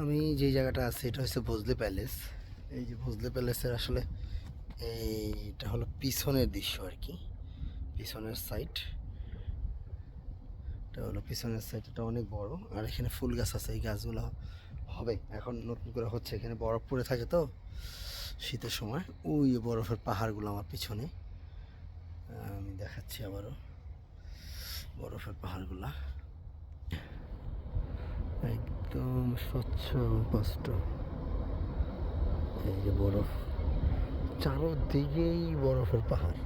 আমি যে জায়গাটা আছি, এটা হচ্ছে ভোজলে প্যালেস। এই যে ভোজলে প্যালেসের আসলে এইটা হলো পিছনের দৃশ্য আর কি, পিছনের সাইড এটা হলো পিছনের সাইড এটা অনেক বড়। আর এখানে ফুল গাছ আছে, এই গাছগুলো হবে, এখন নতুন করে হচ্ছে, এখানে বরফ পড়ে থাকে তো শীতের সময়। ওই বরফের পাহাড়গুলো আমার পিছনে। আমি দেখাচ্ছি আবারও বরফের পাহাড়গুলা। একদম স্বচ্ছ স্পষ্ট। এই যে বরফ, চারোদিকেই বরফের পাহাড়।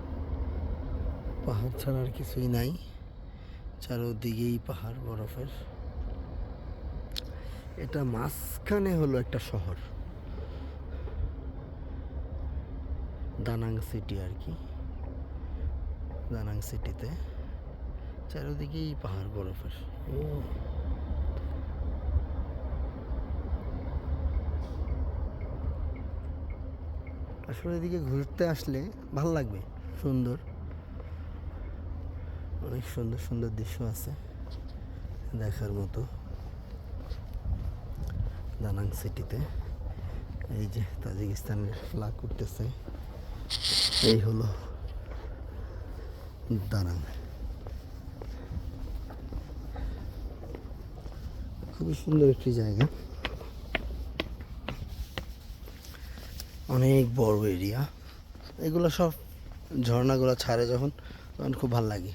পাহাড় ছাড়া আর কিছুই নাই, চারোদিকেই পাহাড় বরফের। এটা মাঝখানে হলো একটা শহর। দানাং সিটি আর কি। দানাং সিটিতে চারোদিকেই পাহাড় বরফের। ও আসলে এদিকে ঘুরতে আসলে ভালো লাগবে। সুন্দর। অনেক সুন্দর সুন্দর দৃশ্য আছে দেখার মতো। দানাং সিটিতে। এই যে তাজিকিস্তানের ফ্লাগ উঠতেছে। এই হলো দানাং। খুবই সুন্দর একটি জায়গা। অনেক বড় এরিয়া এগুলো সব ঝর্ণাগুলো ছাড়ে যখন, তখন খুব ভালো লাগে।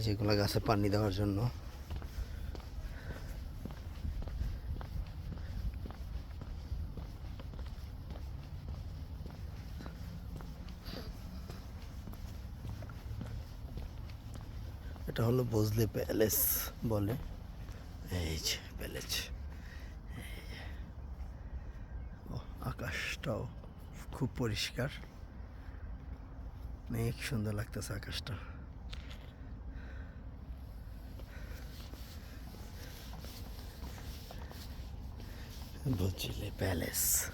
যেগুলো গাছে পানি দেওয়ার জন্য। এটা হলো বজলে প্যালেস বলে। এই যে প্যালেস ও আকাশটাও খুব পরিষ্কার। অনেক সুন্দর লাগতেছে আকাশটা। বজলে প্যালেস।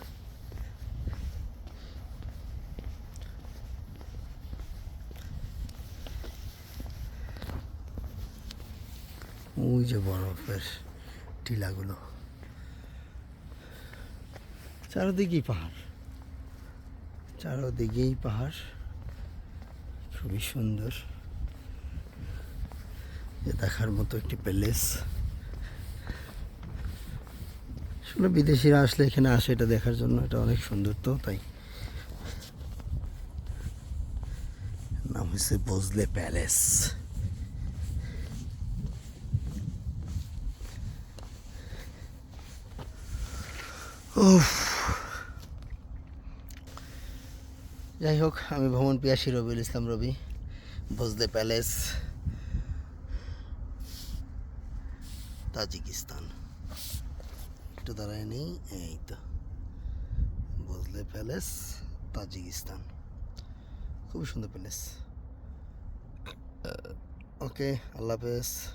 ওই যে বরফের টিলাগুলো। চারদিকেই পাহাড়। চারদিকেই পাহাড়। খুবই সুন্দর। দেখার মতো একটি প্যালেস। আসলে বিদেশিরা আসলে এখানে আসে এটা দেখার জন্য, এটা অনেক সুন্দর তো, তাই। নাম হচ্ছে বজলে প্যালেস। উফ। যাই হোক, আমি ভ্রমণ পিয়াসী রবিউল ইসলাম রবি বজলে প্যালেস, তাজিকিস্তান। একটু দাঁড়ায় নেই, এই তো। বজলে প্যালেস, তাজিকিস্তান। খুবই সুন্দর প্যালেস। ওকে, আল্লাহ হাফেজ।